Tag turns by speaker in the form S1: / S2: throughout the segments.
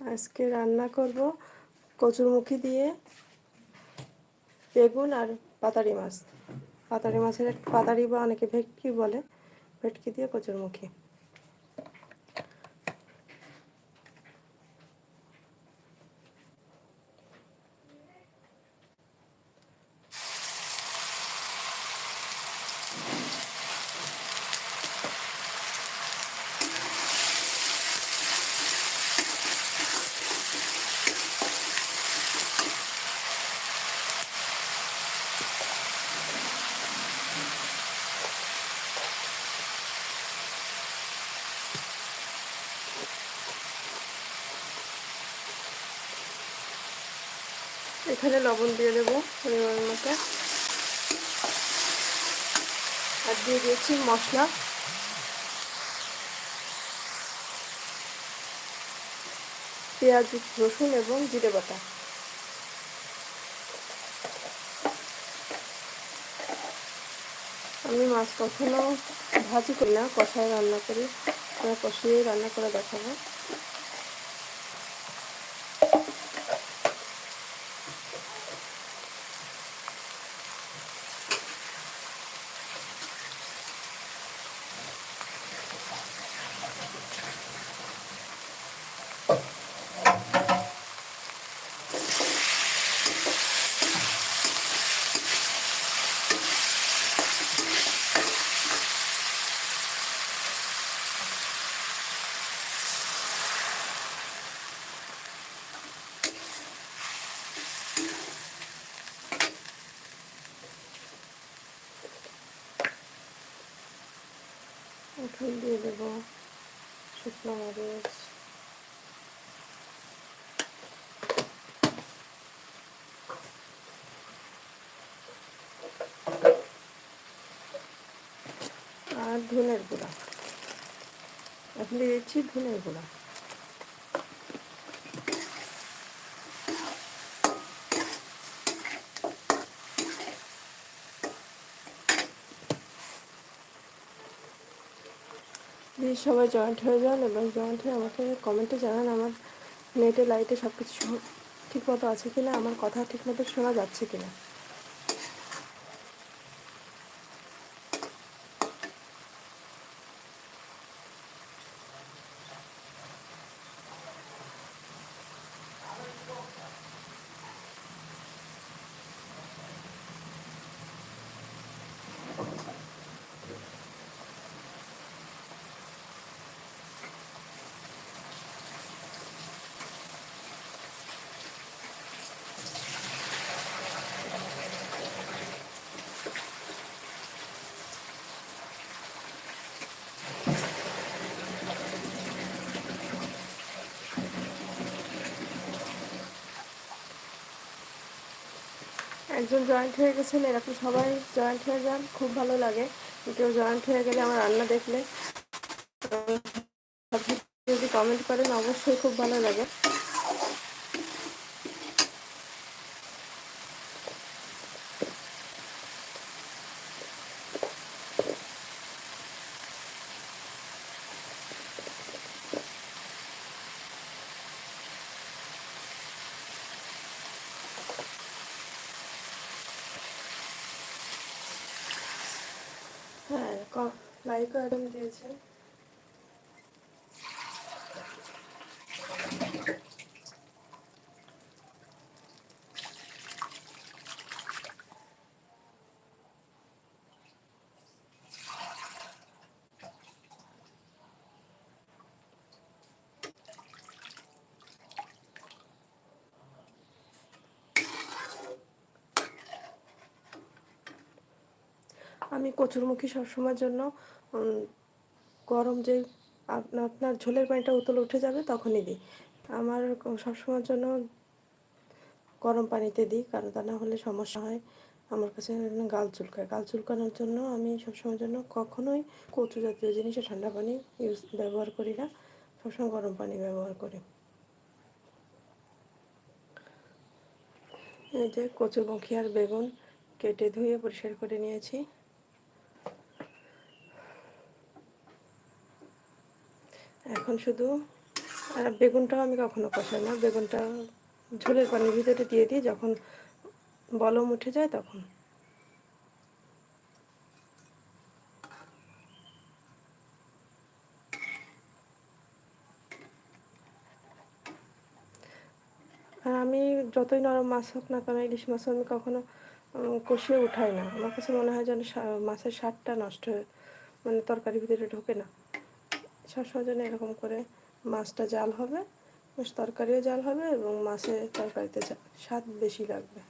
S1: আজকে রান্না করব কচুরমুখি দিয়ে বেগুন আর পাতারি মাছ। পাতারি মাছের পাতারি বা অনেকে ভেটকি বলে। ভেটকি দিয়ে কচুরমুখী। এখানে লবণ দিয়ে দেবো পরিমাণ মতো। আর দিয়ে দিয়েছি মশলা। পেঁয়াজ, রসুন এবং জিরে বাটা। আমি মাছ কখনো ভাজি করি না, কষায় রান্না করি। কষিয়ে রান্না করে দেখাবো। এখন দিয়ে দেবো শুকনো মরিচ। আর ধনের গুঁড়া। এখন দিয়ে দিচ্ছি ধনের গুঁড়া। প্লিজ সবাই জয়েন্ট হয়ে যান এবং জয়েন্ট হয়ে আমাকে কমেন্টে জানান আমার নেটে লাইটে সব কিছু ঠিকমতো আছে কিনা, আমার কথা ঠিকমতো শোনা যাচ্ছে কিনা। একজন জয়েন্ট হয়ে গেছেন, এরকম সবাই জয়েন্ট হয়ে যান, খুব ভালো লাগে। কেউ জয়েন্ট হয়ে গেলে আমার রান্না দেখলে। যদি কমেন্ট করেন, অবশ্যই খুব ভালো লাগে হ্যাঁ লাইক আইটেম দিয়েছে। আমি কচুরমুখী সবসময়ের জন্য গরম যে আপনার ঝোলের পানিটা উতল উঠে যাবে তখনই দিই। আমার সবসময়ের জন্য গরম পানিতে দিই, কারণ তা না হলে সমস্যা হয়। আমার কাছে গাল চুলকায়। গাল চুলকানোর জন্য আমি সবসময়ের জন্য কখনোই কচু জাতীয় জিনিসে ঠান্ডা পানি ইউজ, ব্যবহার করি না। সবসময় গরম পানি ব্যবহার করি। এই যে কচুরমুখী আর বেগুন কেটে ধুয়ে পরিষ্কার করে নিয়েছি। এখন শুধু বেগুনটাও আমি কখনো কষাই না। বেগুনটা ঝোলের পানির ভিতরে দিয়ে দিই, যখন বলম উঠে যায় তখন। আর আমি যতই নরম মাছ হোক না কেন, ইলিশ মাছ আমি কখনো কষিয়ে উঠাই না। আমার কাছে মনে হয় যেন মাছের স্বাদটা নষ্ট হয়ে মানে তরকারির ভিতরে ঢোকে না। সবসময় জন্য এরকম করে মাছটা জাল হবে বেশ তরকারিও জাল হবে এবং মাছের তরকারিতে স্বাদ বেশি লাগবে।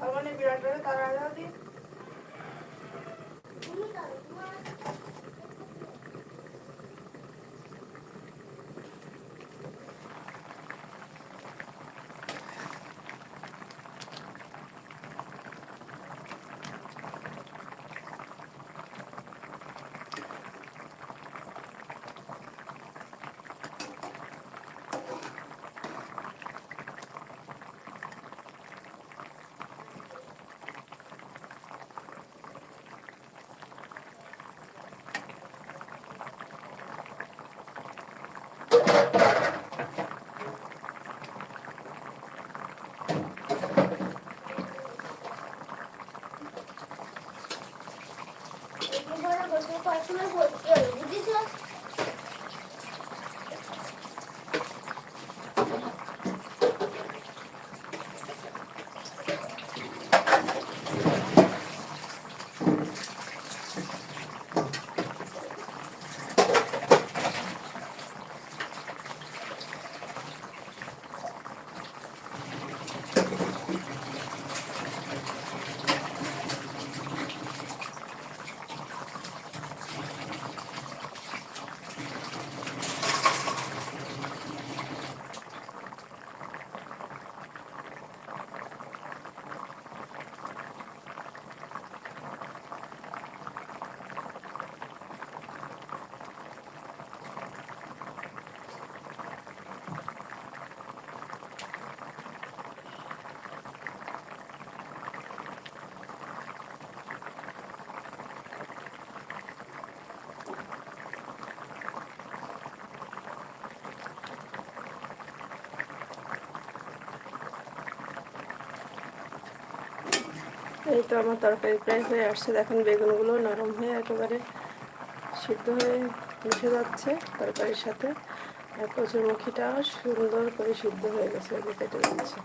S1: সমানে বিরাট বড় এই তো আমার তরকারি প্রায় হয়ে আসছে। দেখুন বেগুনগুলো নরম হয়ে একেবারে সিদ্ধ হয়ে মিশে যাচ্ছে তরকারির সাথে। আর কচুরমুখিটাও সুন্দর করে সিদ্ধ হয়ে গেছে কেটে যাচ্ছে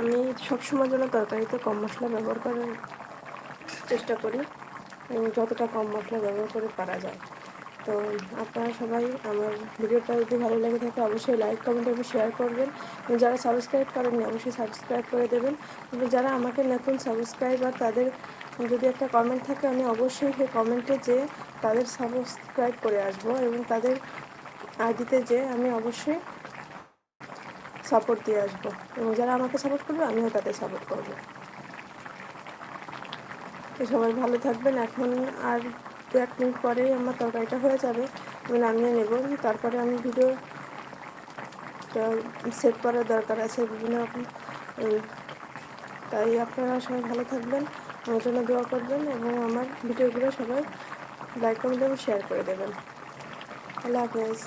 S1: আমি সবসময় জন্য তরকারিতে কম মশলা ব্যবহার করার চেষ্টা করি। যতটা কম মশলা ব্যবহার করে পারা যায়। তো আপনারা সবাই আমার ভিডিওটা যদি ভালো লেগে থাকে, অবশ্যই লাইক কমেন্ট এবং শেয়ার করবেন। এবং যারা সাবস্ক্রাইব করেননি, অবশ্যই সাবস্ক্রাইব করে দেবেন। এবং যারা আমাকে নতুন সাবস্ক্রাইবার তাদের যদি একটা কমেন্ট থাকে, আমি অবশ্যই সেই কমেন্টে যে তাদের সাবস্ক্রাইব করে আসব। এবং তাদের আইডিতে যে আমি অবশ্যই সাপোর্ট দিয়ে আসব। এবং যারা আমাকে সাপোর্ট করবে, আমিও তাদের সাপোর্ট করব। তো সবাই ভালো থাকবেন। এখন আর দু এক মিনিট পরেই আমার তরকারিটা হয়ে যাবে। আমি নামিয়ে নেব। তারপরে আমি ভিডিও সেট করার দরকার আছে বিভিন্ন রকম। তাই আপনারা সবাই ভালো থাকবেন, আমার জন্য দোয়া করবেন এবং আমার ভিডিওগুলো সবাই লাইক কমেন্ট এবং শেয়ার করে দেবেন। আল্লাহ হাফেজ।